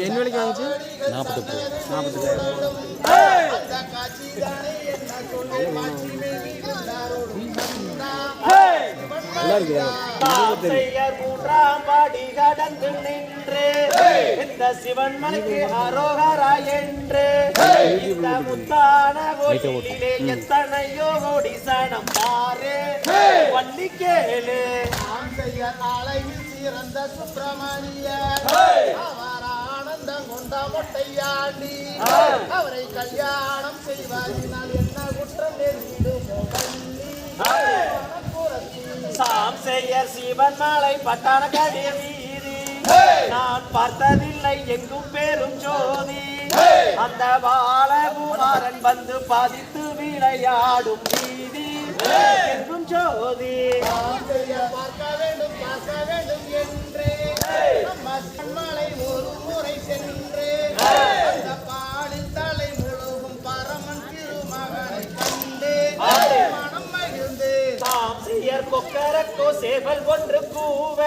என்ன விலைக்கு வாங்கிச்சு தாசையர் படி கடந்து நின்று. இந்த சிவன் மலைக்கு அரோகரா என்று. இந்த முத்தான கோயிலே எத்தனையோ கோடி சனம் பாரு. வள்ளி கேளு. அலையில் சிறந்த சுப்பிரமணியர் அவர் ஆனந்தம் கொண்ட மொட்டையாண்டி. அவரை கல்யாணம் செய்வதனால் என்ன குற்றம் நேரிடுமோ கள்ளி சாம் செய்யர் சிவன் மாலை பட்டான கடிய வீதி. நான் பார்த்ததில்லை எங்கும் பேரும் ஜோதி. அந்த பாலகுமாரன் வந்து பாதித்து விளையாடும் வீதி. எங்கும் ஜோதி. பார்க்க வேண்டும் பார்க்க வேண்டும் என்றே. கண்மலை ஒரு முறை சென்று. அந்த பாலின் தலை முழுகும் பரமன் திருமகனை கண்டு. மனம் மகிழ்ந்து. தாம் செய்யர் கொக்கரக்கோ சேவல் ஒன்று கூவ.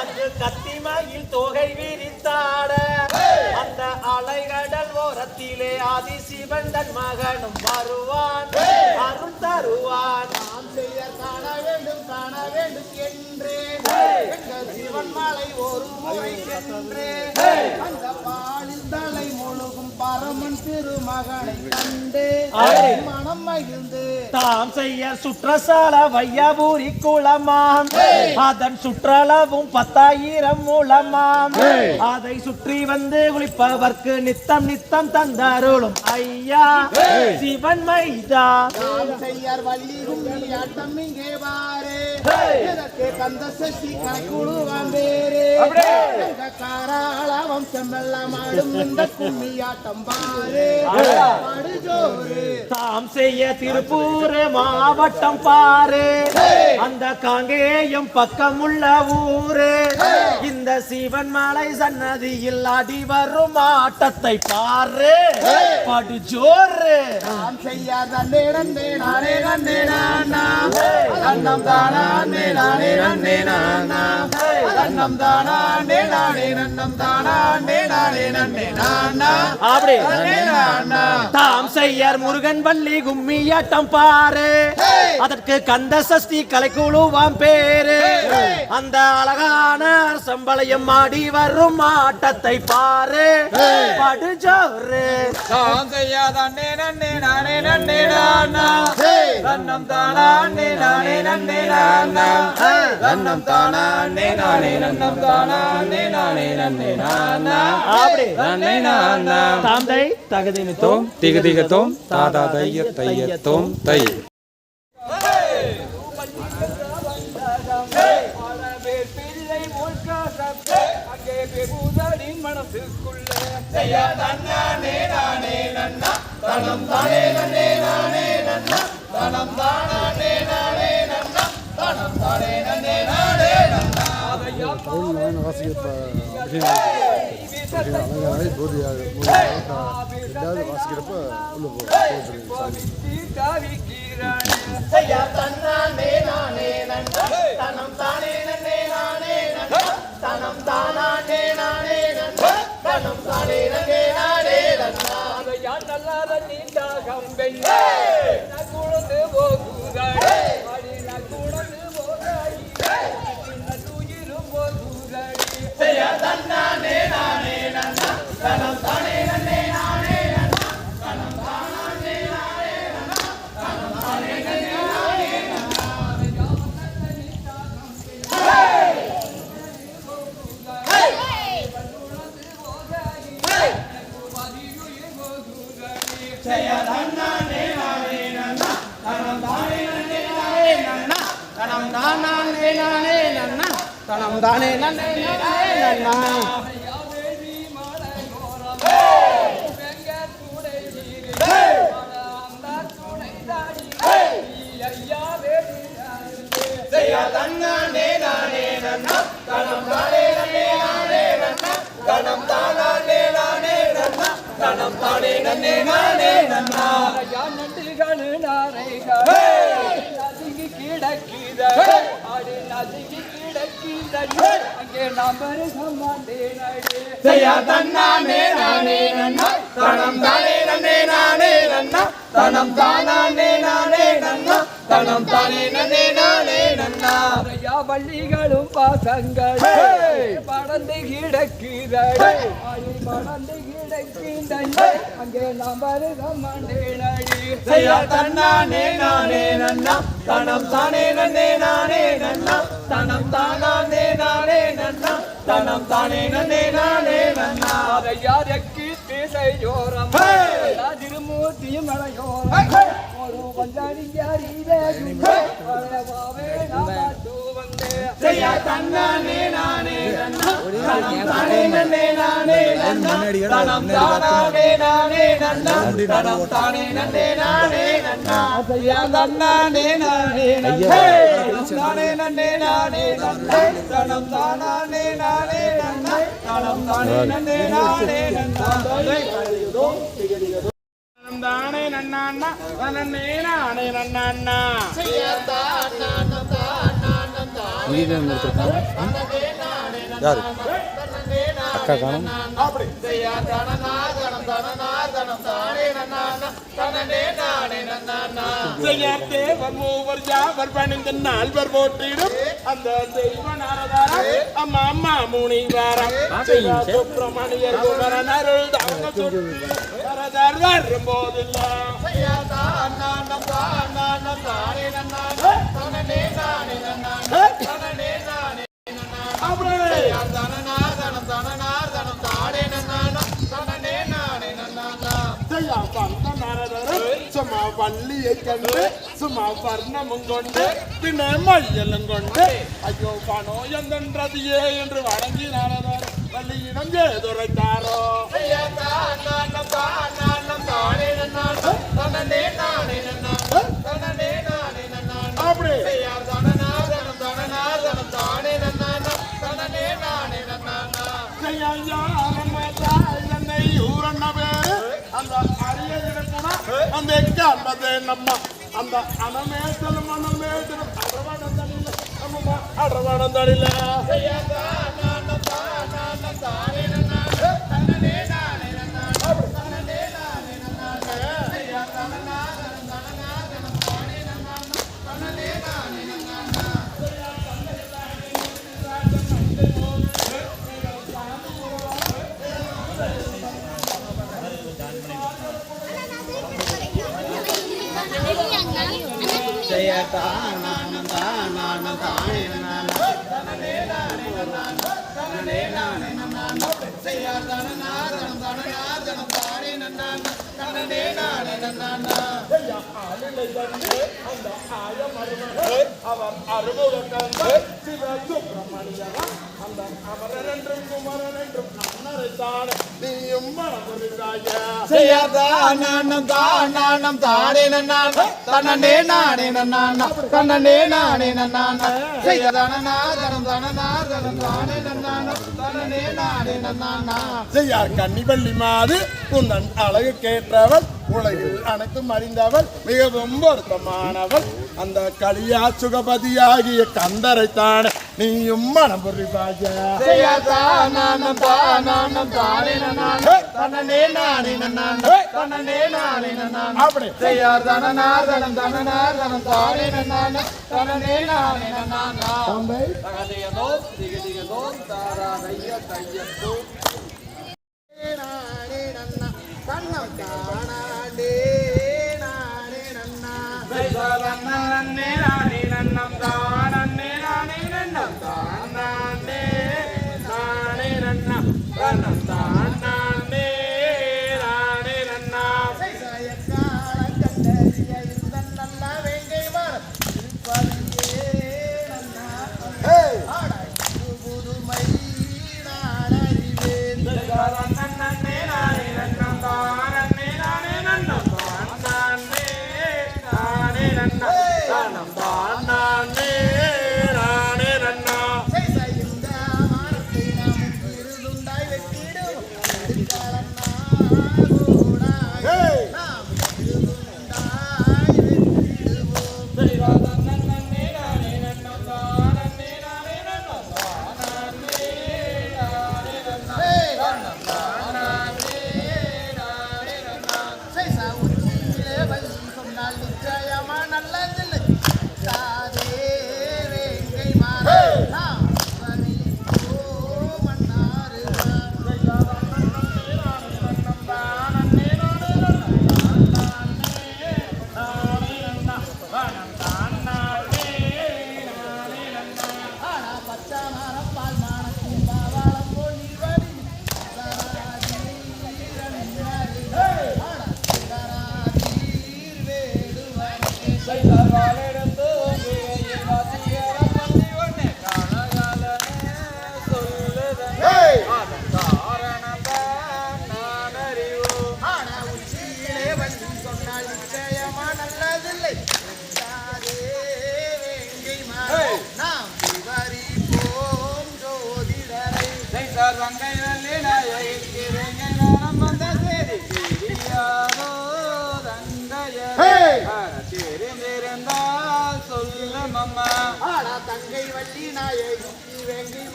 அங்கு கத்திமையில் தொகை விரித்தாட. அந்த அலைகடல் ஓரத்திலே ஆதி சிவன் தன் மகனும் வருவான். அருள் தருவான். நாம் செய்ய காண வேண்டும் காண வேண்டும் என்று. சிவன் மலை ஒரு முறை சென்று. அந்த பாலில் தலை பரமன் திருமகனை கண்டு மனம் மகிழ்ந்து. தாம் செய்ய சுற்றசால வையாபூரி குளமாம். அதன் சுற்றளவும் பத்தாயிரம் மூலமாம். அதை சுற்றி வந்து குளிப்பவர்க்கு நித்தம் நித்தம் தந்தருளும் ஐயா. சிவன் மைதா. செய்யார் வள்ளி ஆட்டம் இங்கே வாரு. கந்த சஷ்டி கணக்குழுவான் வேறு எங்க காராள வம்சம் எல்லாம் ஆடும் இந்த கும்மி ஆட்டம் பாரு படுஜோறு தாம் செய்ய திருப்பூர் மாவட்டம் பாரு. அந்த காங்கேயம் பக்கமுள்ள ஊரு. இந்த சிவன் மலை சன்னதியில் அடி வரும் ஆட்டத்தை பாரு. படுஜோறு நாம் செய்யார் நன்னே நன்னே நானே. நன்னே நானா தானா. நே நானே நன்னே நானா. தானா நானே நன்னம் தானா நானே நன்னே நானா. அப்படி நானா தாம் செய்யர் முருகன் வள்ளி கும்மியாட்டம் பாரு. அதற்கு கந்த சஷ்டி கலைக்குழுவாம் பேரு. அந்த அழகான சம்பளையம் ஆடி வரும் ஆட்டத்தை பாரு. படுஜோறு தாம் செய்யாதே நன்னே நானே நன்னே நானா தன்னம் தானா நானே நன்னே நானா தன்னம் தானா நானே நன்னம் தானா நானே நன்னே நானா அப்படி. நன்னே நானா தாம் தை தகுதி தோம் திக திக தோம் தாதா தைய தைய தோம் தை எல்லாரும் வாசிக்கிறப்ப உள்ள போகும் செய்யா தன்னானே நானே நன்னா. தனம் தானே நன்னே. நானே நன்னா. தனம் தானானே நானே நன்னா. தனம் தானே நன்னே நானே நன்னா போகுதாடே நானே நன்னா? தனம் தானே நன்னே நானே நன்னா. செய்யா தன்னானே நானே நன்னா. தனம் தானே நன்னே நானே நன்னா. தனம் தானானே நானே நன்னா. தனம் தானே நன்னே நானே நன்னா. நண்டுகள் நாரைகள். கிடக்குத அங்கே நம்பர் சம்மாண்டே தன்னானே நானே நன்னா தனம் தானே நன்னே நானே நன்னா தனம் தானே நானே நன்னா தனம் தானே நன்னே நானே நன்னா ஐயா வள்ளிகளும் பாசங்கள் படந்து கிடக்குதடி படந்து கிடக்குதடி அங்கே நாம் சம்மாண்டே தன்னானே நானே நன்னா தனம் தானே நன்னே நானே நன்னா தனம் தானே நானே நன்னா. தனம் தானே நன்னே நானே நன்னா. யாருக்கு திசையோரம். திருமூர்த்தியும் மலையோரம். ஒரு பஞ்சாரியாரிலே செய்யா தன்னானே நானே நன்னா தனம் தானே நன்னே நானே நன்னா தனம் தானே நானே தனம் தானே நன்னே நானே நன்னா தன்னானே நானே தானே நன்னே நானே தனம் நானே தனம் தானே நன்னே நானே நானே நன்னா யாரு? அக்கா காணும். நால்வர் போற்றிடும். அந்த அம்மா அம்மா முனிவாரம் சுப்பிரமணியர் குமரன் அருள் தாங்க வரும் போதெல்லாம் சும்மா வள்ளியை கண்டு சும்மா வர்ணமும் கொண்டு பின்ன மையலும் கொண்டு ஐயோ பணோ எந்தன்றதியே என்று வணங்கி நாரதர். வள்ளியிடம் ஏதுரைத்தாரோ அப்படி. அந்த அரிய இடக்குனா அந்த எக்க அந்ததே நம்ம. அந்த அனமேசலும் அனமேசலும் அடவானம் தடில நம்ம அடவானம் தடில அவர் அறுபது சிவ சுப்பிரமணியரா அந்த அமரன் என்றும் குமரன் என்றும் அன்னரைத்தான் நீயும் மனதுரிதாயா செய்யாதானம் தானம் தானே நன்னான் தன்னே நானே நன்னான் தன்னே நானே நன்னான் செய்யாதானா தனம் தனனா தானே நன்னான் தன்னே நானே நன்னான் செய்யார் கன்னிவள்ளி மாது உந்தன் அழகு கேட்டவள் உலகில் அனைத்தும் அறிந்தவள் மிகவும் பொருத்தமானவள் அந்த களியா சுகபதியாகிய கந்தரைத்தான் நீயும் மனம் புரிவாயா.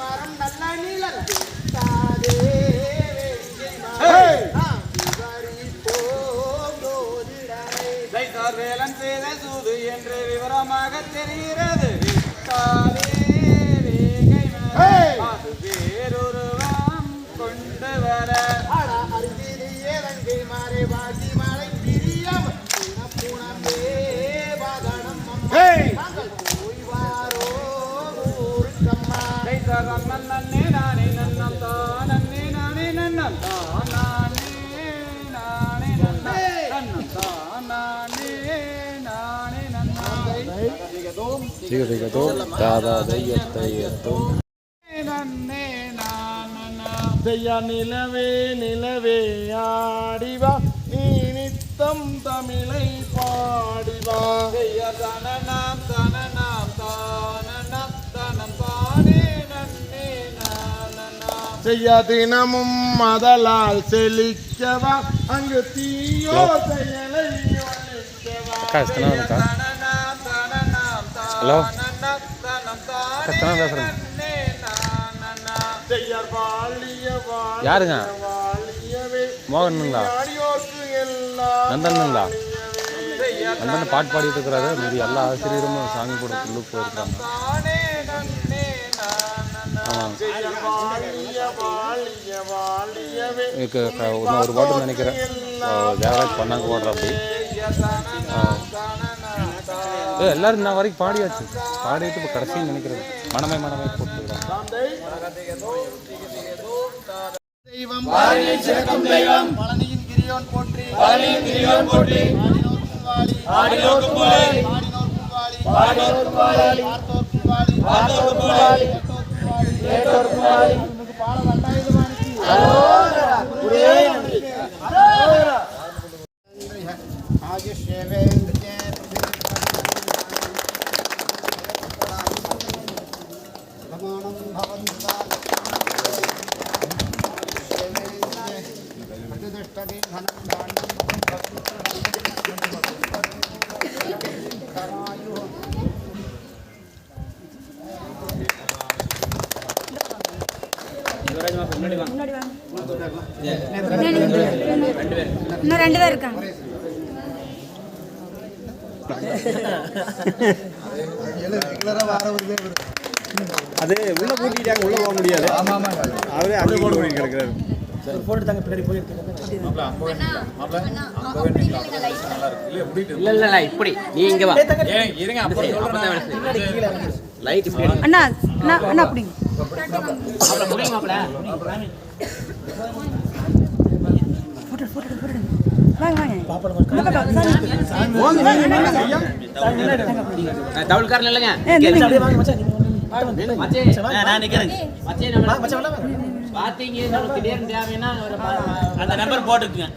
மரம் நல்ல வேலன் செய்த சூது என்று விவரமாக தெரிகிறது. வேறொருவம் கொண்டு வர. அருகிலேயே தங்கை மாறே வாசி மலை நன்னம் தாதா தையத்தையத்தோ நன்னே செய்ய நிலவே நிலவே ஆடிவா நீ நித்தம் தமிழை பாடிவா தனநாம் தனநாம் தானநாம் தனம் தானே நன்னே நானனாம் செய்ய தினமும் மதலால் செழிக்கவா அங்கு தீயோ செயலை ஒழிக்கவா அக்கா எத்தனை அக்கா தனநாம் தனநாம் ஹலோ. தானநாம் பேசுகிறேன் யாருங்க? மோகனுங்களா நந்தனுங்களா நந்தன் பாட்டு பாடிட்டு இருக்கிறாரு. மீதி எல்லா ஆசிரியரும் சாமி கூட உள்ளுக்கு போயிருக்காங்க. ஆமாம் ஒரு பாட்டு நினைக்கிறேன். தேவராஜ் பண்ணாங்க போடுற அப்படி ஏ எல்லாரும் இன்ன வரைக்கும் பாடியாச்சு. பாடிட்டு இப்போ கடைசின்னு நினைக்கிறது. மனமே மனமே போட்டுக்கிறாங்க தெய்வம் தெய்வம். பழனியின் கிரியோன் போற்றி. பழனியின் கிரியோன் போற்றி. ஆடினோர்க்கும் வாழி ஆடினோர்க்கும் வாழி ஆடினோர்க்கும் வாழி பார்த்தோர்க்கும் வாழி பார்த்தோர்க்கும் வாழி இன்னும் ரெண்டு பேர் இருக்காங்க. அது உள்ள கூட்டிட்டாங்க உள்ள போக முடியாது. அவரே அப்படியே போட முடியும் கிடக்குறாரு. இல்ல இல்ல இல்ல இப்படி. நீ இங்க வா. லைட் இப்படி எடு. அண்ணா அண்ணா அண்ணா அப்படிங்க மாப்பிள, புடிங்க மாப்பிள. போட்டு போட்டு போட்டு வாங்க தவுள்காரன் இல்லைங்க நான் நிக்கிறேன். பாத்தீங்க தேவைன்னா அந்த நம்பர் போட்டுக்குங்க.